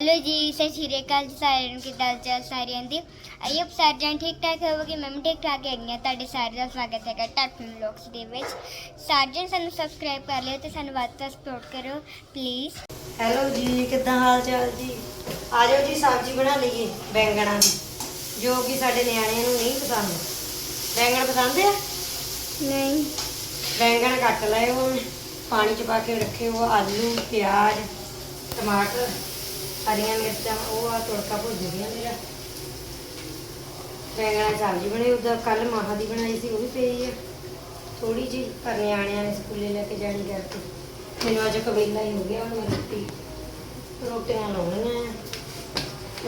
ਸਤਿ ਸ਼੍ਰੀ ਅਕਾਲ ਜੀ ਸਾਰਿਆਂ ਨੂੰ ਕਿੱਦਾਂ ਚੱਲ ਸਾਰਿਆਂ ਦੀ? ਆਈਓ ਸਾਰਿਆਂ ਠੀਕ ਠਾਕ ਹੋਵੋਗੇ ਮੈਂ ਵੀ ਠੀਕ ਠਾਕ ਹੈਗੀ ਹਾਂ। ਤੁਹਾਡੇ ਸਾਰਿਆਂ ਦਾ ਸਵਾਗਤ ਹੈਗਾ ਟਾਟਨ ਲੋਕਸ ਦੇ ਵਿੱਚ। ਸਾਰਿਆਂ ਸਾਨੂੰ ਸਬਸਕ੍ਰਾਈਬ ਕਰ ਲਿਓ ਤੇ ਸਾਨੂੰ ਵੱਧ ਤੋਂ ਸਪੋਰਟ ਕਰੋ ਪਲੀਜ਼ ਹੈਲੋ ਜੀ ਕਿੱਦਾਂ ਹਾਲ ਚਾਲ ਜੀ? ਆ ਜਾਓ ਜੀ ਸਬਜ਼ੀ ਬਣਾ ਲਈਏ ਬੈਂਗਣਾਂ ਦੀ ਜੋ ਕਿ ਸਾਡੇ ਨਿਆਣਿਆਂ ਨੂੰ ਨਹੀਂ ਪਸੰਦ। ਬੈਂਗਣ ਪਸੰਦ ਆ? ਨਹੀਂ। ਬੈਂਗਣ ਕੱਟ ਲਏ ਹੁਣ ਪਾਣੀ ਚ ਪਾ ਕੇ ਰੱਖੇ ਉਹ ਆਲੂ ਪਿਆਜ਼ ਟਮਾਟਰ। ਹਰੀਆਂ ਮਿਰਚਾਂ, ਉਹ ਆ ਤੜਕਾ ਭੁੱਜ ਗਿਆ ਮੇਰਾ। ਬੈਂਗਣਾਂ ਸਬਜ਼ੀ ਬਣੀ ਉਦੋਂ ਕੱਲ ਮਾਹਾਂ ਦੀ ਬਣਾਈ ਸੀ, ਉਹ ਵੀ ਪਈ ਆ। ਥੋੜੀ ਜੀ ਪਰ ਨਿਆਣਿਆਂ ਨੇ ਸਕੂਲੇ ਲੈ ਕੇ ਜਾਣੀ ਕਰਕੇ। ਮੈਨੂੰ ਅੱਜ ਕਬੀਲਾ ਹੀ ਹੋ ਗਿਆ, ਹੁਣ ਰੋਟੀ, ਰੋਟੀਆਂ ਲਾਉਣੀਆਂ ਆ।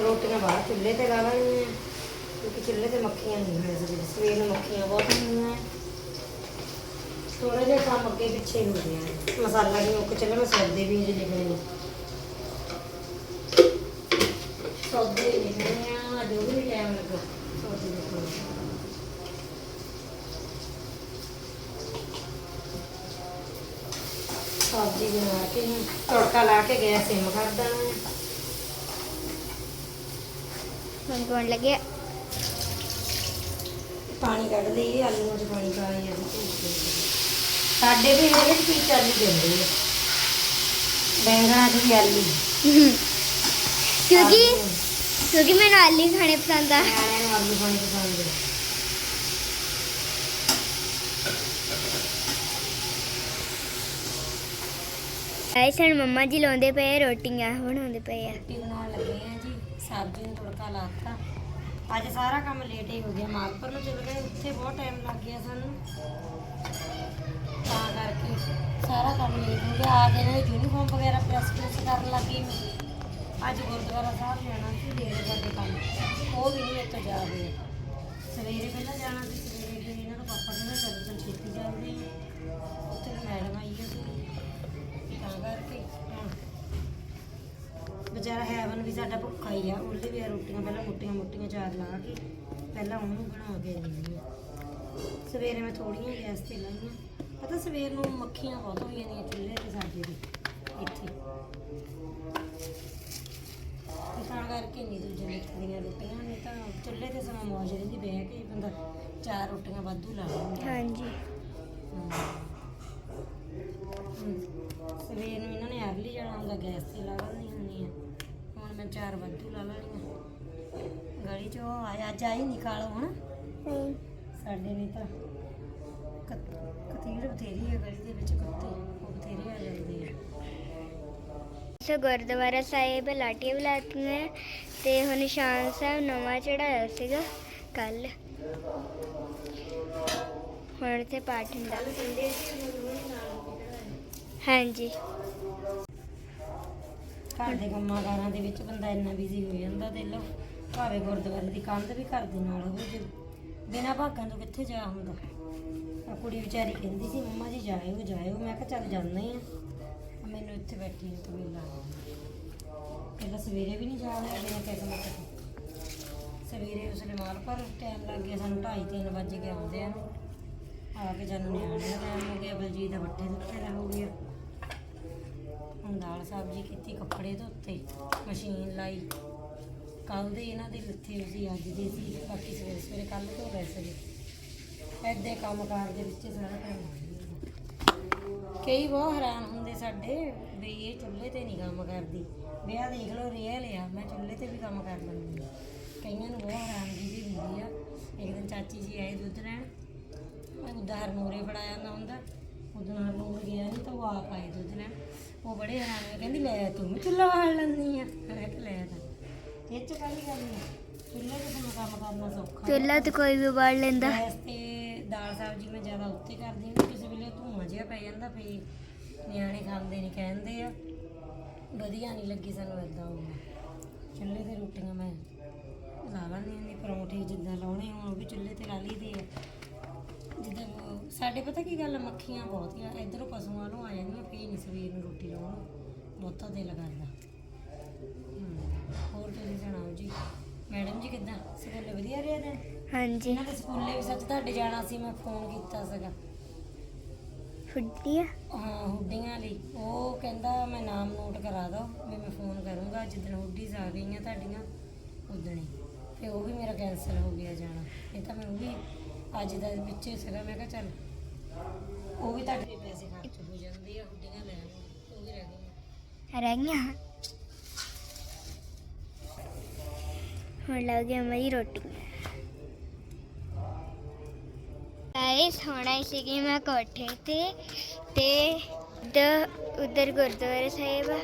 ਰੋਟੀਆਂ ਬਾਹਰ ਚੁੱਲ੍ਹੇ ਤੇ ਲਾ ਲੈਣੀਆਂ ਕਿਉਂਕਿ ਚੁੱਲ੍ਹੇ ਤੇ ਮੱਖੀਆਂ ਨਹੀਂ ਹੋਏ ਸਵੇਰੇ ਸਵੇਰ ਨੂੰ ਮੱਖੀਆਂ ਬਹੁਤ ਹੁੰਦੀਆਂ ਆ। ਥੋੜਾ ਜਿਹਾ ਕੰਮ ਅੱਗੇ ਪਿੱਛੇ ਹੋ ਗਿਆ ਮਸਾਲਾ ਵੀ ਮੁੱਕ ਚੱਲਿਆ ਮੈਂ ਸੌਦੇ ਵੀ ਲਿਖਣੇ ਨੇ ਸੌਦੇ ਵੀ ਲਿਖਣੇ ਆ ਜੋ ਵੀ ਟਾਈਮ ਲੱਗਾ ਸੌਦੇ ਲਿਖਣੇ ਸਬਜ਼ੀ ਬਣਾ ਕੇ ਹੁਣ ਤੜਕਾ ਲਾ ਕੇ ਗੈਸ ਸਿਮ ਕਰ ਦੇਣਾ ਹੈ। ਹੁਣ ਕੋਣ ਲੱਗੇ ਪਾਣੀ ਕੱਢ ਲਈਏ ਆਲੂਆਂ 'ਚ ਪਾਣੀ ਪਾ ਲਿਆ ਸਾਡੇ ਵੀ ਇਹਦੇ ਵਿੱਚ ਕੀ ਚੱਲ ਜਾਂਦੇ ਆ ਬੈਂਗਣਾਂ 'ਚ ਵੀ ਆਲੂ ਕਿਉਂਕਿ ਆਲੂ। ਕਿਉਂਕਿ ਮੈਨੂੰ ਆਲੂ ਖਾਣੇ ਪਸੰਦ ਮੰਮਾ ਜੀ ਲਾਉਂਦੇ ਪਏ ਆ, ਰੋਟੀਆਂ ਬਣਾਉਂਦੇ ਪਏ ਆ। ਰੋਟੀ ਬਣਾਉਣ ਲੱਗੇ ਆ ਜੀ ਸਬਜ਼ੀ ਨੂੰ ਤੜਕਾ ਲਾਤਾ ਅੱਜ ਸਾਰਾ ਕੰਮ ਲੇਟ ਹੀ ਹੋ ਗਿਆ ਮਾਲਪੁਰ ਨੂੰ ਚਲ ਗਏ ਉੱਥੇ ਬਹੁਤ ਟਾਈਮ ਲੱਗ ਗਿਆ ਸਾਨੂੰ। ਤਾਂ ਕਰਕੇ ਸਾਰਾ ਕੰਮ ਲੇਟ ਹੋ ਗਿਆ। ਆ ਕੇ ਇਹਨਾਂ ਯੂਨੀਫਾਰਮ ਵਗੈਰਾ ਪ੍ਰੈਸ ਪ੍ਰੈਸ ਕਰਨ ਲੱਗੀ ਮੈਂ। ਅੱਜ ਗੁਰਦੁਆਰਾ ਸਾਹਿਬ ਜਾਣਾ ਸੀ ਦੇਰ ਸਾਡੇ ਕੰਮ। ਉਹ ਵੀ ਨਹੀਂ ਇੱਥੇ ਜਾ ਰਹੇ। ਸਵੇਰੇ ਪਹਿਲਾਂ ਜਾਣਾ ਸੀ ਸਵੇਰੇ ਇਹਨਾਂ ਦਾ ਪਾਪਾ ਕਹਿੰਦਾ ਚੱਲ ਚੱਲ ਛੇਤੀ ਜਾਂਦੇ ਵੀ ਸਾਡਾ ਭੁੱਖਾ ਹੀ ਆ ਉਹਦੇ ਵੀ ਰੋਟੀਆਂ ਪਹਿਲਾਂ ਮੁੱਟੀਆਂ ਮੁੱਟੀਆਂ ਚਾਰ ਲਾ ਕੇ ਪਹਿਲਾਂ ਉਹਨੂੰ ਬਣਾ ਕੇ ਦਿੰਦੀ ਆ। ਸਵੇਰੇ ਮੈਂ ਥੋੜੀਆਂ ਗੈਸ ਤੇ ਲਾਈਆਂ। ਪਤਾ ਸਵੇਰ ਨੂੰ ਮੱਖੀਆਂ ਬਹੁਤ ਹੋ ਜਾਂਦੀਆਂ ਚੁੱਲ੍ਹੇ ਤੇ ਸਾਡੇ ਦੇ ਇੱਥੇ। ਤੇ ਕਰਕੇ ਨਹੀਂ ਦੂਜੇ ਨਿਕਲਦੀਆਂ ਰੋਟੀਆਂ ਨਹੀਂ ਤਾਂ ਚੁੱਲ੍ਹੇ ਤੇ ਸਮਾਂ ਮੌਜ ਰਹਿੰਦੀ ਬਹਿ ਕੇ ਬੰਦਾ ਚਾਰ ਰੋਟੀਆਂ ਵਾਧੂ ਲਾ ਲੈਂਦਾ। ਹਾਂਜੀ। ਸਵੇਰ ਨੂੰ ਇਹਨਾਂ ਨੇ ਅਰਲੀ ਜਾਣਾ ਹੁੰਦਾ ਗੈਸ ਤੇ ਲਾ ਹੁੰਦੀ ਆ ਹੁਣ ਮੈਂ ਚਾਰ ਵਾਧੂ ਲਾ ਲੈਣੀਆਂ ਗਲੀ ਚ ਆਇਆ ਅੱਜ ਆਈ ਨਿਕਾਲੋ ਹੁਣ। ਸਾਡੇ ਨਹੀਂ ਤਾਂ ਕਤ- ਕਤੀੜ ਬਥੇਰੀ ਹੈ ਗਲੀ ਦੇ ਵਿੱਚ ਕੁੱਤੇ ਉਹ ਬਥੇਰੇ ਆ ਜਾਂਦੇ ਆ। ਸੋ ਗੁਰਦੁਆਰਾ ਸਾਹਿਬ ਲਾਟੀਆਂ ਵੀ ਲਾਤੀਆਂ ਤੇ ਹੁਣ ਨਿਸ਼ਾਨ ਸਾਹਿਬ ਨਵਾਂ ਚੜਾਇਆ ਸੀਗਾ ਕੱਲ ਹੁਣ ਇੱਥੇ ਪਾਠ ਹੁੰਦਾ। ਹਾਂਜੀ। ਘਰ ਦੇ ਕੰਮਾਂ ਕਾਰਾਂ ਦੇ ਵਿੱਚ ਬੰਦਾ ਇੰਨਾ ਬਿਜ਼ੀ ਹੋ ਜਾਂਦਾ ਦੇ ਲੋ ਭਾਵੇਂ ਗੁਰਦੁਆਰੇ ਦੀ ਕੰਧ ਵੀ ਘਰ ਦੇ ਨਾਲ ਹੋਵੇ ਜੇ। ਬਿਨਾਂ ਭਾਗਾਂ ਤੋਂ ਕਿੱਥੇ ਜਾ ਹੁੰਦਾ? ਆ ਕੁੜੀ ਵਿਚਾਰੀ ਕਹਿੰਦੀ ਸੀ, ਮੰਮਾ ਜੀ ਜਾਇਓ ਜਾਇਓ। ਮੈਂ ਕਿਹਾ, ਚੱਲ ਜਾਂਦੇ ਆ। ਮੈਨੂੰ ਇੱਥੇ ਬੈਠੀ ਨੂੰ ਤਾਂ ਮਿਲ ਪਹਿਲਾਂ ਸਵੇਰੇ ਵੀ ਨਹੀਂ ਜਾ ਰਿਹਾ ਬਿਨਾਂ ਕਿਸਮਤ ਤੋਂ। ਸਵੇਰੇ ਉਸਨੇ ਮਾਰ ਪਰ ਟਾਈਮ ਲੱਗ ਗਿਆ ਸਾਨੂੰ 2:30 3 ਵਜੇ ਕੇ ਆਉਂਦੇ ਆ ਆ ਕੇ ਜਾਨੂੰ ਨਿਆਣੇ ਦਾ ਟਾਈਮ ਹੋ ਗਿਆ, ਬਲਜੀਤ ਦਾ ਵੱਟੇ ਦਿੱਤੇ ਦਾ ਹੋ ਗਿਆ। ਹੁਣ ਦਾਲ ਸਬਜ਼ੀ ਕੀਤੀ, ਕੱਪੜੇ ਧੋਤੇ, ਮਸ਼ੀਨ ਲਾਈ। ਕੱਲ ਦੇ ਇਹਨਾਂ ਦੇ ਲੱਥੇ ਸੀ, ਅੱਜ ਦੇ ਸੀ। ਬਾਕੀ ਸਵੇਰੇ ਸਵੇਰੇ ਕੱਲ ਤੋਂ ਗਏ ਸੀਗੇ ਐਡੇ ਕੰਮ ਕਾਰ ਦੇ ਵਿੱਚ ਸਾਰਾ ਟਾਈਮ ਕਈ ਬਹੁਤ ਹੈਰਾਨ ਹੁੰਦੇ ਸਾਡੇ ਵੀ ਇਹ ਚੁੱਲ੍ਹੇ ਤੇ ਨਹੀਂ ਕੰਮ ਕਰਦੀ। ਵਿਆਹ ਦੇਖ ਲਓ ਰੀਅਲ ਆ। ਮੈਂ ਚੁੱਲ੍ਹੇ ਤੇ ਵੀ ਕੰਮ ਕਰ ਲੈਂਦੀ ਹਾਂ। ਕਈਆਂ ਨੂੰ ਬਹੁਤ ਹੈਰਾਨਗੀ ਵੀ ਹੁੰਦੀ ਆ। ਇੱਕ ਦਿਨ ਚਾਚੀ ਜੀ ਆਏ ਦੁੱਧ ਲੈਣ। ਮੈਂ ਉਦਾਂ ਹਰਨੂਰੇ ਫੜਾਇਆ ਜਾਂਦਾ ਹੁੰਦਾ। ਉਦੋਂ ਹਰਨੂਰ ਗਿਆ ਨਹੀਂ ਤਾਂ ਉਹ ਆਪ ਆਏ ਦੁੱਧ ਲੈਣ। ਉਹ ਬੜੇ ਹੈਰਾਨ ਹੋਏ ਕਹਿੰਦੀ ਲੈ ਤੂੰ ਵੀ ਚੁੱਲ੍ਹਾ ਬਾਲ ਲੈਂਦੀ ਆ। ਮੈਂ ਕਿਹਾ ਲੈ ਤਾਂ। ਇਹ ਚ ਕਾਹਦੀ ਗੱਲ ਨਹੀਂ ਚੁੱਲ੍ਹੇ ਤੇ ਸਾਨੂੰ ਕੰਮ ਕਰਨਾ ਸੌਖਾ ਚੁੱਲ੍ਹਾ ਤੇ ਕੋਈ ਵੀ ਬਾੜ ਲੈਂਦਾ। ਗੈਸ ਤੇ ਦਾਲ ਸਬਜ਼ੀ ਮੈਂ ਜ਼ਿਆਦਾ ਉੱਤੇ ਕਰਦੀ ਹਾਂ ਕਿਸੇ ਵੇਲੇ ਧੂਆਂ ਜਿਹਾ ਪੈ ਜਾਂਦਾ ਫੇ ਨਿਆਣੇ ਖਾਂਦੇ ਨਹੀਂ ਕਹਿੰਦੇ ਆ। ਵਧੀਆ ਨਹੀਂ ਲੱਗੀ ਸਾਨੂੰ ਇਦਾਂ ਚੁੱਲ੍ਹੇ ਤੇ ਰੋਟੀਆਂ ਮੈਂ ਲਾ ਲੈਂਦੀ ਪਰੌਂਠੇ ਜਿੱਦਾਂ ਲਾਉਣੇ ਹੋਣ ਉਹ ਵੀ ਚੁੱਲ੍ਹੇ ਤੇ ਲਾ ਲਈਦੇ ਆ। ਜਿੱਦਾਂ ਸਾਡੇ ਪਤਾ ਕੀ ਗੱਲ ਆ, ਮੱਖੀਆਂ ਬਹੁਤ ਆ ਇਧਰੋਂ ਪਸ਼ੂਆਂ ਨੂੰ ਆ ਜਾਂਦੀਆਂ ਫੇਰ ਨਹੀਂ ਸਵੇਰ ਨੂੰ ਰੋਟੀ ਲਾਉਣ ਬਹੁਤਾ ਦਿਲ ਕਰਦਾ। ਹਮ, ਹੋਰ ਤੁਸੀਂ ਸੁਣਾਓ ਜੀ? ਮੈਡਮ ਜੀ ਕਿੱਦਾਂ? ਸਕੂਲ ਵਧੀਆ ਰਿਹਾ ਦਿਨ ਹਾਂਜੀ। ਇਹਨਾਂ ਦੇ ਸਕੂਲੇ ਵੀ ਸੱਚ ਤੁਹਾਡੇ ਜਾਣਾ ਸੀ ਮੈਂ ਫੋਨ ਕੀਤਾ ਸੀਗਾ। ਫੁੱਡੀ ਆ ਹਾਂ ਹੁੱਡੀਆਂ ਲਈ। ਉਹ ਕਹਿੰਦਾ ਮੈਂ ਨਾਮ ਨੋਟ ਕਰਾ ਦੋ ਵੀ ਮੈਂ ਫੋਨ ਕਰੂੰਗਾ ਜਿੱਦਣ ਹੁੱਡੀਜ਼ ਆ ਗਈਆਂ ਤੁਹਾਡੀਆਂ ਉਦਣੀ ਤੇ ਉਹ ਵੀ ਮੇਰਾ ਕੈਨਸਲ ਹੋ ਗਿਆ ਜਾਣਾ। ਇਹ ਤਾਂ ਮੈਂ ਉਹ ਵੀ ਅੱਜ ਦਾ ਵਿੱਚ ਸੀਗਾ, ਮੈਂ ਕਿਹਾ ਚੱਲ ਉਹ ਵੀ ਤੁਹਾਡੇ ਪੈਸੇ ਖਰਚ ਹੋ ਜਾਂਦੇ ਆ, ਹੁੱਡੀਆਂ ਲੈ ਆਵਾਂਗੇ ਉਹ ਵੀ ਰਹਿ ਗਈਆਂ। ਰਹਿ ਗਈਆਂ? ਹੁਣ ਲੱਗ ਗਿਆ ਮੇਰੀ ਰੋਟੀ। ਗਾਇਸ, ਹੁਣ ਆਈ ਸੀਗੀ ਮੈਂ ਕੋਠੇ ਤੇ ਤੇ ਇੱਧਰ, ਉਧਰ ਗੁਰਦੁਆਰਾ ਸਾਹਿਬ ਆ।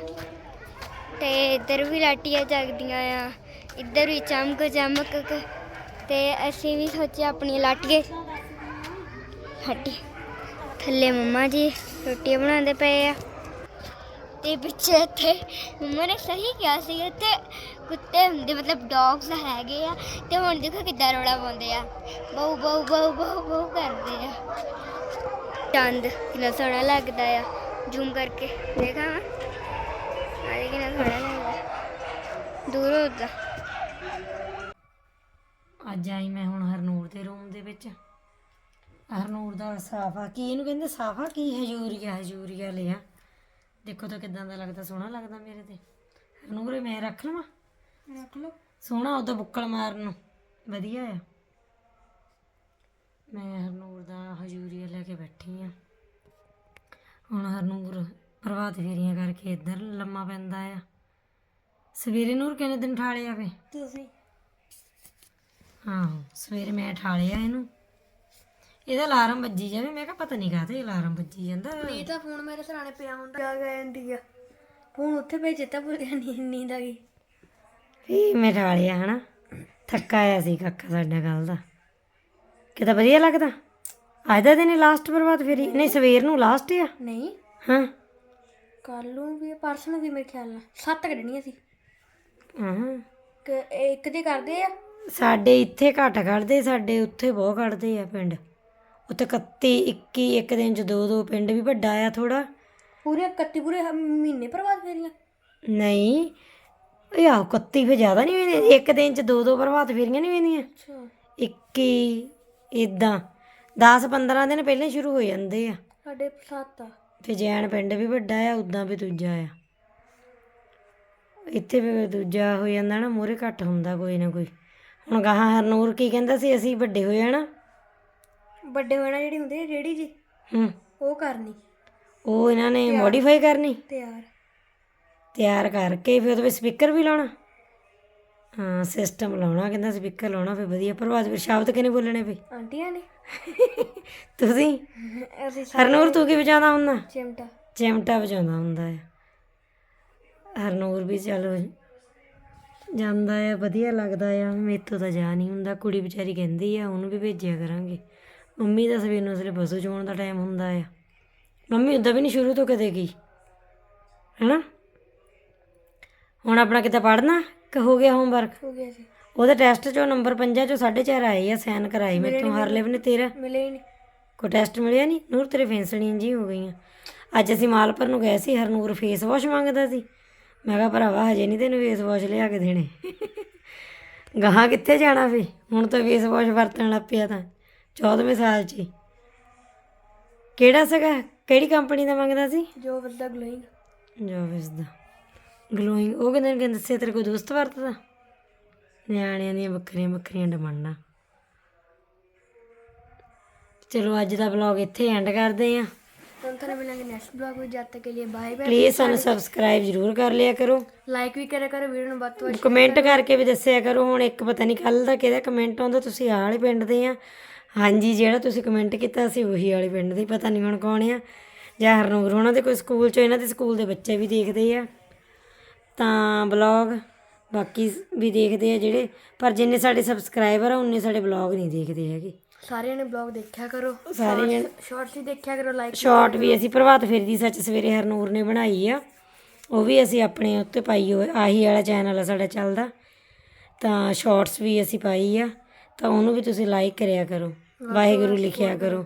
ਤੇ ਇੱਧਰ ਵੀ ਲਾਟੀਆਂ ਜਗਦੀਆਂ ਆ। ਇੱਧਰ ਵੀ ਚਮਕ ਚਮਕ ਕੇ ਤੇ ਅਸੀਂ ਵੀ ਸੋਚਿਆ ਆਪਣੀ ਲਾਟੀਏ ਹੱਟੀ। ਥੱਲੇ ਮੰਮਾ ਜੀ ਰੋਟੀਆਂ ਬਣਾਉਂਦੇ ਪਏ ਆ। ਤੇ ਪਿੱਛੇ ਇੱਥੇ ਮੰਮਾ ਨੇ ਸਹੀ ਕਿਹਾ ਸੀ, ਇੱਥੇ ਕੁੱਤੇ ਹੁੰਦੇ, ਮਤਲਬ ਡੌਗਸ ਹੈਗੇ ਆ, ਤੇ ਹੁਣ ਦੇਖੋ ਕਿੱਦਾਂ ਰੋਲਾ ਪਾਉਂਦੇ ਆ। ਬਹੁ ਬਹੁ ਬਹੁ ਬਹੁ ਬਹੁ ਕਰਦੇ ਆ। ਚੰਦ ਕਿੰਨਾ ਸੋਹਣਾ ਲੱਗਦਾ ਆ ਜ਼ੂਮ ਕਰਕੇ। ਦੇਖਾਂ ਆਰੇ ਕਿੰਨਾ ਸੋਹਣਾ ਲੱਗਦਾ। ਦੂਰ ਹੁੰਦਾ ਅੱਜ ਆਈ ਮੈਂ ਹੁਣ ਹਰਨੂਰ ਦੇ ਰੂਮ ਦੇ ਵਿੱਚ। ਹਰਨੂਰ ਦਾ ਸਾਫਾ ਕੀ ਇਹਨੂੰ ਕਹਿੰਦੇ ਸਾਫਾ ਕੀ? ਹਜੂਰੀਆ ਹਜੂਰੀਆ ਲਿਆ। ਦੇਖੋ ਤਾਂ ਕਿਦਾਂ ਦਾ ਲੱਗਦਾ ਸੋਹਣਾ ਲੱਗਦਾ ਮੇਰੇ ਤੇ। ਹਰਨੂਰ ਮੈਂ ਰੱਖ ਲਵਾਂ? ਰੱਖ ਲਓ। ਸੋਹਣਾ ਉਹਦਾ ਬੁੱਕਲ ਮਾਰਨ ਨੂੰ। ਵਧੀਆ ਆ। ਮੈਂ ਹਰਨੂਰ ਦਾ ਹਜੂਰੀਆ ਲੈ ਕੇ ਬੈਠੀ ਆ। ਹੁਣ ਹਰਨੂਰ ਪ੍ਰਭਾਤ ਫੇਰੀਆਂ ਕਰਕੇ ਇੱਧਰ ਲੰਮਾ ਪੈਂਦਾ ਆ। ਸਵੇਰੇ ਨੂਰ ਕਿੰਨੇ ਦਿਨ ਠਾਲਿਆ ਵੇ ਤੁਸੀਂ? ਆਹੋ ਸਵੇਰੇ ਮੈਂ ਠਾਲਿਆ ਇਹਨੂੰ। ਇਹਦਾ ਅਲਾਰਮ ਵੱਜੀ ਜਾਵੇ ਮੈਂ ਕਿਹਾ ਪਤਾ ਨਹੀਂ ਕਾਹਤੇ ਅਲਾਰਮ ਵੱਜੀ ਜਾਂਦਾ। ਇਹ ਤਾਂ ਫੋਨ ਮੇਰੇ ਸਰਾਣੇ ਪਿਆ ਹੁੰਦਾ। ਜਾ ਗਿਆ ਜਾਂਦੀ ਆ। ਫੋਨ ਉੱਥੇ ਭੇਜੇ ਤਾਂ ਭੁੱਲ ਗਿਆ ਨੀਂਦ ਆ ਗਈ। ਵੀ ਮੈਂ ਠਾਲਿਆ ਹਨਾ। ਥੱਕਾ ਆਇਆ ਸੀ ਕੱਕਾ ਸਾਡਾ ਕੱਲ ਦਾ। ਕਿਤਾ ਵਧੀਆ ਲੱਗਦਾ? ਅੱਜ ਦਾ ਦਿਨ ਲਾਸਟ ਪ੍ਰਭਾਤ ਫੇਰੀ। ਨਹੀਂ ਸਵੇਰ ਨੂੰ ਲਾਸਟ ਆ। ਨਹੀਂ। ਹਾਂ। ਕੱਲ ਨੂੰ ਵੀ ਪਰਸ ਨੂੰ ਵੀ ਮੇਰੇ ਖਿਆਲ ਨਾਲ। ਸੱਤ ਕੱਢਣੀਆਂ ਸੀ। ਹਾਂ। ਕਿ ਇਹ ਇੱਕ ਦੀ ਕਰਦੇ ਆ। ਸਾਡੇ ਇੱਥੇ ਘੱਟ ਕੱਢਦੇ ਸਾਡੇ ਉੱਥੇ ਬਹੁਤ ਕੱਢਦੇ ਆ ਪਿੰਡ। ਉੱਥੇ 31 21 ਇੱਕ ਦਿਨ ਚ ਦੋ ਦੋ ਪਿੰਡ ਵੀ ਵੱਡਾ ਆ ਥੋੜਾ ਪੂਰੇ 31 ਪੂਰੇ ਹ- ਮਹੀਨੇ ਪ੍ਰਬਾਦ ਫੇਰੀਆਂ ਨਹੀਂ ਇਹ ਆ 31 ਫੇ ਜ਼ਿਆਦਾ ਨਹੀਂ ਵੇਂਦੇ ਇੱਕ ਦਿਨ ਚ ਦੋ ਦੋ ਪ੍ਰਭਾਤ ਫੇਰੀਆਂ ਨਹੀਂ ਵੇਂਦੀਆਂ ਅੱਛਾ। 21 ਇਦਾਂ 10 15 ਦਿਨ ਪਹਿਲਾਂ ਹੀ ਸ਼ੁਰੂ ਹੋ ਜਾਂਦੇ ਆ। ਸਾਡੇ ਸੱਤ ਆ। ਤੇ ਜੈਨ ਪਿੰਡ ਵੀ ਵੱਡਾ ਆ ਉਦਾਂ ਵੀ ਦੂਜਾ ਆ। ਇੱਥੇ ਵੀ ਦੂਜਾ ਹੋ ਜਾਂਦਾ ਨਾ ਮੂਹਰੇ ਘੱਟ ਹੁੰਦਾ ਕੋਈ ਨਾ ਕੋਈ। ਹੁਣ ਗਾਹਾਂ ਹਰਨੂਰ ਕੀ ਕਹਿੰਦਾ ਸੀ ਅਸੀਂ ਵੱਡੇ ਹੋ ਜਾਣਾ ਵੱਡੇ ਹੋਣਾ ਜਿਹੜੀ ਹੁੰਦੀ ਰੇੜੀ ਜੀ। ਹੂੰ। ਉਹ ਕਰਨੀ। ਉਹ ਇਹਨਾਂ ਨੇ ਮੋਡੀਫਾਈ ਕਰਨੀ? ਤਿਆਰ। ਤਿਆਰ ਕਰਕੇ ਫਿਰ ਉਹਦੇ ਵਿੱਚ ਸਪੀਕਰ ਵੀ ਲਾਉਣਾ? ਹਾਂ ਸਿਸਟਮ ਲਾਉਣਾ ਕਹਿੰਦਾ ਸਪੀਕਰ ਲਾਉਣਾ ਫਿਰ ਵਧੀਆ ਪ੍ਰਭਾਤ ਫਿਰ ਸ਼ਬਦ ਕਿਨੇ ਬੋਲਣੇ ਪਏ ਆਂਟੀਆਂ ਨੇ। ਤੁਸੀਂ? ਅਸੀਂ ਹਰਨੂਰ ਤੂੰ ਕੀ ਵਜਾਉਂਦਾ ਹੁੰਦਾ? ਚਿਮਟਾ। ਚਿਮਟਾ ਵਜਾਉਂਦਾ ਹੁੰਦਾ ਹੈ ਹਰਨੂਰ ਵੀ ਚਲੋ ਜਾਂਦਾ ਆ ਵਧੀਆ ਲੱਗਦਾ ਆ। ਮੇਤੋਂ ਤਾਂ ਜਾ ਨਹੀਂ ਹੁੰਦਾ। ਕੁੜੀ ਵਿਚਾਰੀ ਕਹਿੰਦੀ ਆ ਉਹਨੂੰ ਵੀ ਭੇਜਿਆ ਕਰਾਂਗੇ। ਮੰਮੀ ਦਾ ਸਵੇਰ ਨੂੰ ਸਿਰੇ ਬਸੂ ਚੋਣ ਦਾ ਟਾਈਮ ਹੁੰਦਾ ਆ। ਮੰਮੀ ਉਦਾਂ ਵੀ ਨਹੀਂ ਸ਼ੁਰੂ ਤੋਂ ਕਦੇ ਗਈ? ਹੈਨਾ? ਹੁਣ ਆਪਣਾ ਕਿਤੇ ਪੜਨਾ ਕਿ ਹੋ ਗਿਆ ਹੋਮਵਰਕ ਹੋ ਗਿਆ ਸੀ ਉਹਦੇ ਟੈਸਟ ਚੋਂ ਨੰਬਰ 5 ਚੋਂ 4.5 ਆਏ ਆ ਸਾਈਨ ਕਰਾਈ ਮੇਤੋਂ ਹਰਲੇਵ ਨੇ ਤੇਰਾ। ਮਿਲੇ ਹੀ ਨਹੀਂ ਕੋਈ ਟੈਸਟ ਮਿਲਿਆ ਨਹੀਂ ਨੂਰ ਤੇਰੇ ਫੈਂਸਣੀਆਂ ਜੀ ਹੋ ਗਈਆਂ। ਅੱਜ ਅਸੀਂ ਮਾਲਪੁਰ ਨੂੰ ਗਏ ਸੀ ਹਰਨੂਰ ਫੇਸ ਵਾਸ਼ ਮੰਗਦਾ ਸੀ। ਮੈਂ ਕਿਹਾ ਭਰਾਵਾ ਹਜੇ ਨਹੀਂ ਤੈਨੂੰ ਫੇਸ ਵਾਸ਼ ਲਿਆ ਕੇ ਦੇਣੇ। ਗਾਹਾਂ ਕਿੱਥੇ ਜਾਣਾ ਫੇ? ਹੁਣ ਤਾਂ ਫੇਸ ਵਾਸ਼ ਵਰਤਣ ਲੱਗ ਪਿਆ ਤਾਂ 14ਵੇਂ ਸਾਲ 'ਚ ਹੀ। ਕਿਹੜਾ ਸੀਗਾ? ਕਿਹੜੀ ਕੰਪਨੀ ਦਾ ਮੰਗਦਾ ਸੀ? ਜੋ ਵੱਡਾ ਗਲੋਇੰਗ ਜੋਵਿਸ ਦਾ। ਗਲੋਇੰਗ ਉਹ ਕਹਿੰਦੇ ਨੇ ਦੱਸਿਆ ਤੇਰੇ ਕੋਈ ਦੋਸਤ ਵਰਤਦਾ? ਨਿਆਣਿਆਂ ਦੀਆਂ ਵੱਖਰੀਆਂ ਵੱਖਰੀਆਂ ਡਿਮਾਂਡਾਂ। ਚਲੋ ਅੱਜ ਦਾ ਵਲੌਗ ਇੱਥੇ ਐਂਡ ਕਰਦੇ ਆਂ। हम तो मिलेंगे नेक्स्ट ब्लॉग में जब तक के लिए बाय बाय ਪਲੀਜ਼ ਸਾਨੂੰ ਸਬਸਕ੍ਰਾਈਬ ਜ਼ਰੂਰ ਕਰ ਲਿਆ ਕਰੋ लाइक भी करा करो वीडियो में बात तो ਕਮੈਂਟ ਕਰਕੇ ਵੀ ਦੱਸਿਆ ਕਰੋ ਹੁਣ ਇੱਕ ਪਤਾ ਨਹੀਂ ਕੱਲ ਦਾ ਕਿਹਦਾ ਕਮੈਂਟ ਆਉਂਦਾ ਤੁਸੀਂ ਆਹ ਵਾਲੇ ਪਿੰਡ ਦੇ ਆ ਹਾਂਜੀ ਜਿਹੜਾ ਤੁਸੀਂ ਕਮੈਂਟ ਕੀਤਾ ਸੀ ਉਹੀ ਵਾਲੇ ਪਿੰਡ ਦੇ ਪਤਾ ਨਹੀਂ ਹੁਣ ਕੌਣ ਆ ਜਾਂ ਹਰਨੂਰ ਉਹਨਾਂ ਦੇ ਕੋਈ ਸਕੂਲ ਚੋਂ ਇਹਨਾਂ ਦੇ ਸਕੂਲ ਦੇ ਬੱਚੇ ਵੀ ਦੇਖਦੇ ਆ ਤਾਂ ਬਲੌਗ ਬਾਕੀ ਵੀ ਦੇਖਦੇ ਆ ਜਿਹੜੇ ਪਰ ਜਿੰਨੇ ਸਾਡੇ ਸਬਸਕ੍ਰਾਈਬਰ ਆ ਉਨੇ ਸਾਡੇ ਬਲੌਗ ਨਹੀਂ ਦੇਖਦੇ ਹੈਗੇ ਸਾਰਿਆਂ ਨੇ ਬਲੌਗ ਦੇਖਿਆ ਕਰੋ। ਸਾਰਿਆਂ ਸ਼ਾਰਟਸ ਵੀ ਦੇਖਿਆ ਕਰੋ ਲਾਈਕ ਸ਼ਾਰਟ ਵੀ ਅਸੀਂ ਪ੍ਰਭਾਤ ਫੇਰੀ ਦੀ ਸੱਚ ਸਵੇਰੇ ਹਰਨੂਰ ਨੇ ਬਣਾਈ ਆ। ਉਹ ਵੀ ਅਸੀਂ ਆਪਣੇ ਉੱਤੇ ਪਾਈ ਹੋਈ ਆਹੀ ਵਾਲਾ ਚੈਨਲ ਸਾਡਾ ਚੱਲਦਾ। ਤਾਂ ਸ਼ਾਰਟਸ ਵੀ ਅਸੀਂ ਪਾਈ ਆ। ਤਾਂ ਉਹਨੂੰ ਵੀ ਤੁਸੀਂ ਲਾਈਕ ਕਰਿਆ ਕਰੋ। ਵਾਹਿਗੁਰੂ ਲਿਖਿਆ ਕਰੋ।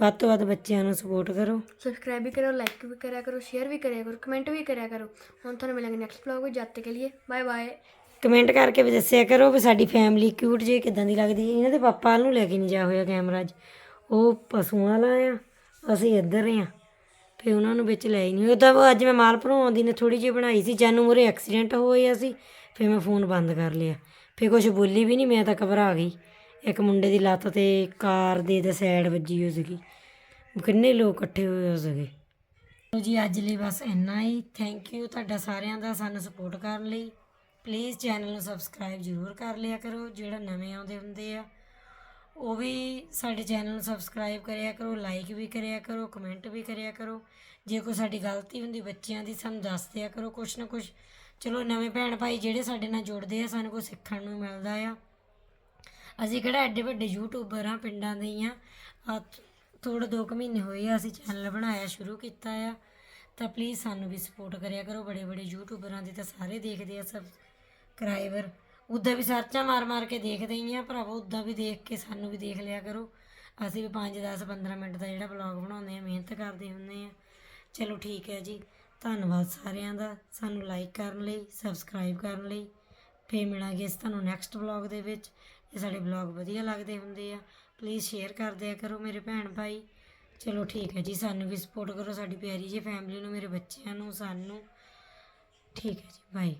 ਵੱਧ ਤੋਂ ਵੱਧ ਬੱਚਿਆਂ ਨੂੰ ਸਪੋਰਟ ਕਰੋ। ਸਬਸਕ੍ਰਾਈਬ ਵੀ ਕਰੋ ਲਾਈਕ ਵੀ ਕਰਿਆ ਕਰੋ ਸ਼ੇਅਰ ਵੀ ਕਰਿਆ ਕਰੋ ਕਮੈਂਟ ਵੀ ਕਰਿਆ ਕਰੋ। ਹੁਣ ਤੁਹਾਨੂੰ ਮਿਲਾਂਗੇ ਨੈਕਸਟ ਵਲੌਗ ਵਿੱਚ। ਜਦ ਤੱਕ ਲਈ ਬਾਏ ਬਾਏ ਕਮੈਂਟ ਕਰਕੇ ਵੀ ਦੱਸਿਆ ਕਰੋ ਵੀ ਸਾਡੀ ਫੈਮਿਲੀ ਕਿਊਟ ਜੇ ਕਿਦਾਂ ਦੀ ਲੱਗਦੀ ਹੈ। ਇਹਨਾਂ ਦੇ ਪਾਪਾ ਨੂੰ ਲੈ ਕੇ ਨਹੀਂ ਜਾ ਹੋਇਆ ਕੈਮਰਾ 'ਚ ਉਹ ਪਸ਼ੂਆਂ ਵਾਲਾ ਆ, ਅਸੀਂ ਇੱਧਰ ਆ। ਫੇ ਉਹਨਾਂ ਨੂੰ ਵਿੱਚ ਲੈ ਹੀ ਨਹੀਂ ਉਹ ਤਾਂ ਅੱਜ ਮੈਂ ਮਾਲ ਮਾਲਪੁਰੋਂ ਦੀ ਨੇ ਥੋੜੀ ਜਿਹੀ ਬਣਾਈ ਸੀ। ਜਾਨੂੰ ਮੁਰੇ ਐਕਸੀਡੈਂਟ ਹੋਇਆ ਸੀ, ਫਿਰ ਮੈਂ ਫੋਨ ਬੰਦ ਕਰ ਲਿਆ। ਫਿਰ ਕੁਝ ਬੋਲੀ ਵੀ ਨਹੀਂ, ਮੈਂ ਤਾਂ ਘਬਰਾ ਗਈ। ਇੱਕ ਮੁੰਡੇ ਦੀ ਲੱਤ ਤੇ ਕਾਰ ਦੇ ਦੇ ਸਾਈਡ ਵੱਜੀ ਹੋ ਸੀਗੀ। ਕਿੰਨੇ ਲੋਕ ਇਕੱਠੇ ਹੋਏ ਹੋ ਸੀਗੇ। ਜੀ, ਅੱਜ ਲਈ ਬਸ ਇੰਨਾ ਹੀ। ਥੈਂਕ ਯੂ ਤੁਹਾਡਾ ਸਾਰਿਆਂ ਦਾ ਸਾਨੂੰ ਸਪੋਰਟ ਕਰਨ ਲਈ। ਪਲੀਜ਼ ਚੈਨਲ ਨੂੰ ਸਬਸਕ੍ਰਾਈਬ ਜ਼ਰੂਰ ਕਰ ਲਿਆ ਕਰੋ, ਜਿਹੜਾ ਨਵੇਂ ਆਉਂਦੇ ਹੁੰਦੇ ਆ। ਉਹ ਵੀ ਸਾਡੇ ਚੈਨਲ ਨੂੰ ਸਬਸਕ੍ਰਾਈਬ ਕਰਿਆ ਕਰੋ ਲਾਈਕ ਵੀ ਕਰਿਆ ਕਰੋ ਕਮੈਂਟ ਵੀ ਕਰਿਆ ਕਰੋ। ਜੇ ਕੋਈ ਸਾਡੀ ਗਲਤੀ ਹੁੰਦੀ, ਬੱਚਿਆਂ ਦੀ ਸਾਨੂੰ ਦੱਸ ਦਿਆ ਕਰੋ ਕੁਛ ਨਾ ਕੁਛ। ਚਲੋ ਨਵੇਂ ਭੈਣ ਭਾਈ ਜਿਹੜੇ ਸਾਡੇ ਨਾਲ ਜੁੜਦੇ ਆ, ਸਾਨੂੰ ਕੁਝ ਸਿੱਖਣ ਨੂੰ ਮਿਲਦਾ ਆ। ਅਸੀਂ ਕਿਹੜਾ ਐਡੇ ਵੱਡੇ ਯੂਟਿਊਬਰ ਆ, ਪਿੰਡਾਂ ਦੇ ਹੀ ਆ। ਆ ਥੋੜੇ ਦੋ ਕੁ ਮਹੀਨੇ ਹੋਏ ਆ, ਅਸੀਂ ਚੈਨਲ ਬਣਾਇਆ ਸ਼ੁਰੂ ਕੀਤਾ ਆ। ਤਾਂ ਪਲੀਜ਼ ਸਾਨੂੰ ਵੀ ਸਪੋਰਟ ਕਰਿਆ ਕਰੋ, ਬੜੇ ਬੜੇ ਯੂਟਿਊਬਰਾਂ ਦੇ ਤਾਂ ਸਾਰੇ ਦੇਖਦੇ ਆ ਸਬਸਕ੍ਰਾਈਬਰ। ਉੱਦਾਂ ਵੀ ਸਰਚਾਂ ਮਾਰ ਮਾਰ ਕੇ ਦੇਖਦੇ ਹੀ ਆ ਭਰਾਵੋ, ਉੱਦਾਂ ਵੀ ਦੇਖ ਕੇ ਸਾਨੂੰ ਵੀ ਦੇਖ ਲਿਆ ਕਰੋ। ਅਸੀਂ ਵੀ 5 10 15 ਮਿੰਟ ਦਾ ਜਿਹੜਾ ਵਲੌਗ ਬਣਾਉਂਦੇ ਆ ਮਿਹਨਤ ਕਰਦੇ ਹੁੰਦੇ ਆ ਚਲੋ ਠੀਕ ਹੈ ਜੀ, ਧੰਨਵਾਦ ਸਾਰਿਆਂ ਦਾ ਸਾਨੂੰ ਲਾਈਕ ਕਰਨ ਲਈ ਸਬਸਕ੍ਰਾਈਬ ਕਰਨ ਲਈ। ਫੇਰ ਮਿਲਾਂਗੇ ਇਸ ਤੁਹਾਨੂੰ ਨੈਕਸਟ ਵਲੌਗ ਦੇ ਵਿੱਚ। ਜੇ ਸਾਡੇ ਵਲੌਗ ਵਧੀਆ ਲੱਗਦੇ ਹੁੰਦੇ ਆ ਪਲੀਜ਼ ਸ਼ੇਅਰ ਕਰ ਦਿਆ ਕਰੋ ਮੇਰੇ ਭੈਣ ਭਾਈ। ਚਲੋ ਠੀਕ ਹੈ ਜੀ, ਸਾਨੂੰ ਵੀ ਸਪੋਰਟ ਕਰੋ ਸਾਡੀ ਪਿਆਰੀ ਜਿਹੀ ਫੈਮਿਲੀ ਨੂੰ, ਮੇਰੇ ਬੱਚਿਆਂ ਨੂੰ, ਸਾਨੂੰ। ਠੀਕ ਹੈ ਜੀ ਬਾਏ